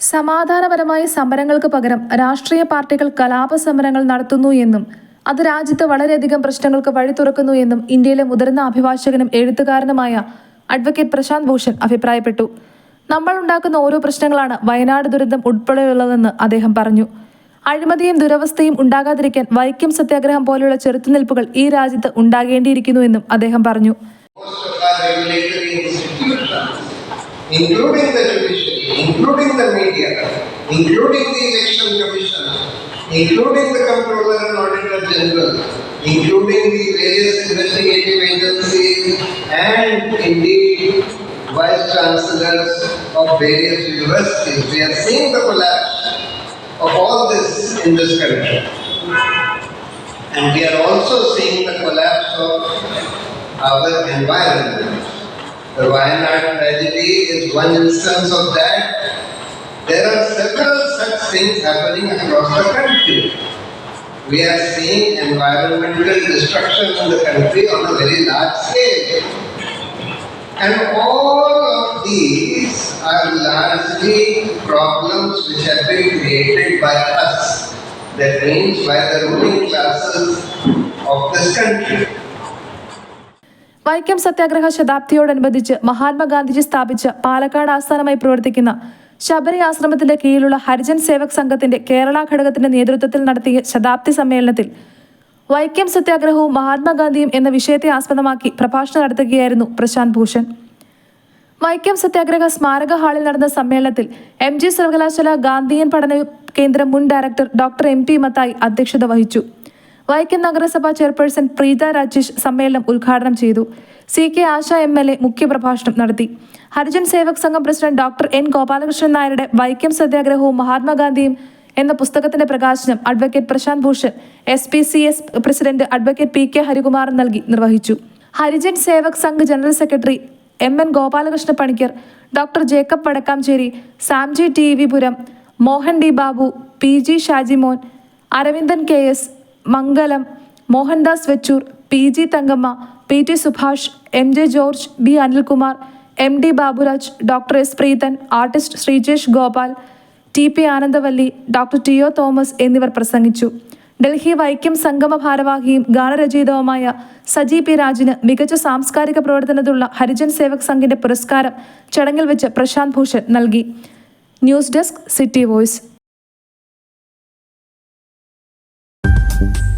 സമാധാനപരമായ സമരങ്ങൾക്ക് പകരം രാഷ്ട്രീയ പാർട്ടികൾ കലാപ സമരങ്ങൾ നടത്തുന്നു എന്നും അത് രാജ്യത്ത് വളരെയധികം പ്രശ്നങ്ങൾക്ക് വഴി തുറക്കുന്നു എന്നും ഇന്ത്യയിലെ മുതിർന്ന അഭിഭാഷകനും എഴുത്തുകാരനുമായ അഡ്വക്കേറ്റ് പ്രശാന്ത് ഭൂഷൺ അഭിപ്രായപ്പെട്ടു. നമ്മൾ ഉണ്ടാക്കുന്ന ഓരോ പ്രശ്നങ്ങളാണ് വയനാട് ദുരന്തം ഉൾപ്പെടെയുള്ളതെന്ന് അദ്ദേഹം പറഞ്ഞു. അഴിമതിയും ദുരവസ്ഥയും ഉണ്ടാകാതിരിക്കാൻ വൈക്കം സത്യാഗ്രഹം പോലെയുള്ള ചെറുത്തുനിൽപ്പുകൾ ഈ രാജ്യത്ത് ഉണ്ടാകേണ്ടിയിരിക്കുന്നുവെന്നും അദ്ദേഹം പറഞ്ഞു. Including the judiciary, including the media, including the election commission, including the comptroller and auditor general, including the various investigative agencies, and indeed vice chancellors of various universities. We are seeing the collapse of all this in this country. And we are also seeing the collapse of our environment. The Wayanad tragedy is one instance of that. There are several such things happening across the country. We are seeing environmental destruction in the country on a very large scale. And all of these are largely problems which have been created by us. That means by the ruling classes of this country. Vaikom സത്യാഗ്രഹ ശതാബ്ദിയോടനുബന്ധിച്ച് മഹാത്മാഗാന്ധിജി സ്ഥാപിച്ച പാലക്കാട് ആസ്ഥാനമായി പ്രവർത്തിക്കുന്ന ശബരി ആശ്രമത്തിന്റെ കീഴിലുള്ള ഹരിജൻ സേവക് സംഘത്തിന്റെ കേരള ഘടകത്തിന്റെ നേതൃത്വത്തിൽ നടത്തിയ ശതാബ്ദി സമ്മേളനത്തിൽ വൈക്കം സത്യാഗ്രഹവും മഹാത്മാഗാന്ധിയും എന്ന വിഷയത്തെ ആസ്പദമാക്കി പ്രഭാഷണം നടത്തുകയായിരുന്നു പ്രശാന്ത് ഭൂഷൺ. വൈക്കം സത്യാഗ്രഹ സ്മാരക ഹാളിൽ നടന്ന സമ്മേളനത്തിൽ എം ജി സർവകലാശാല ഗാന്ധിയൻ പഠന കേന്ദ്രം മുൻ director doctor M P Mathai അധ്യക്ഷത വഹിച്ചു. വൈക്കം നഗരസഭാ ചെയർപേഴ്സൺ പ്രീത രാജേഷ് സമ്മേളനം ഉദ്ഘാടനം ചെയ്തു. C K Asha M L A മുഖ്യപ്രഭാഷണം നടത്തി. ഹരിജൻ സേവക് സംഘം പ്രസിഡന്റ് ഡോക്ടർ എൻ ഗോപാലകൃഷ്ണൻ നായരുടെ വൈക്കം സത്യാഗ്രഹവും മഹാത്മാഗാന്ധിയും എന്ന പുസ്തകത്തിന്റെ പ്രകാശനം advocate Prashant Bhushan S P C S president advocate P K Harikumar നൽകി നിർവഹിച്ചു. Harijan Sevak Sangh general secretary M N Gopalakrishna Panicker doctor Jacob Vadakkanchery Samji T V Puram Mohan D Babu P G Shajimon Aravindan K S Mangalam Mohandas Vechoor P G Thankamma P T Subhash M J George B Anilkumar M D Baburaj doctor S Preethan artist Sreejesh Gopal T P Anandavalli doctor T O Thomas എന്നിവർ പ്രസംഗിച്ചു. ഡൽഹി വൈക്കം സംഗമ ഭാരവാഹിയും ഗാനരചയിതാവുമായ Saji P രാജിന് മികച്ച സാംസ്കാരിക പ്രവർത്തനത്തിലുള്ള ഹരിജൻ സേവക് സംഘിന്റെ പുരസ്കാരം ചടങ്ങിൽ വെച്ച് പ്രശാന്ത് ഭൂഷൺ നൽകി. News desk city voice. Bye.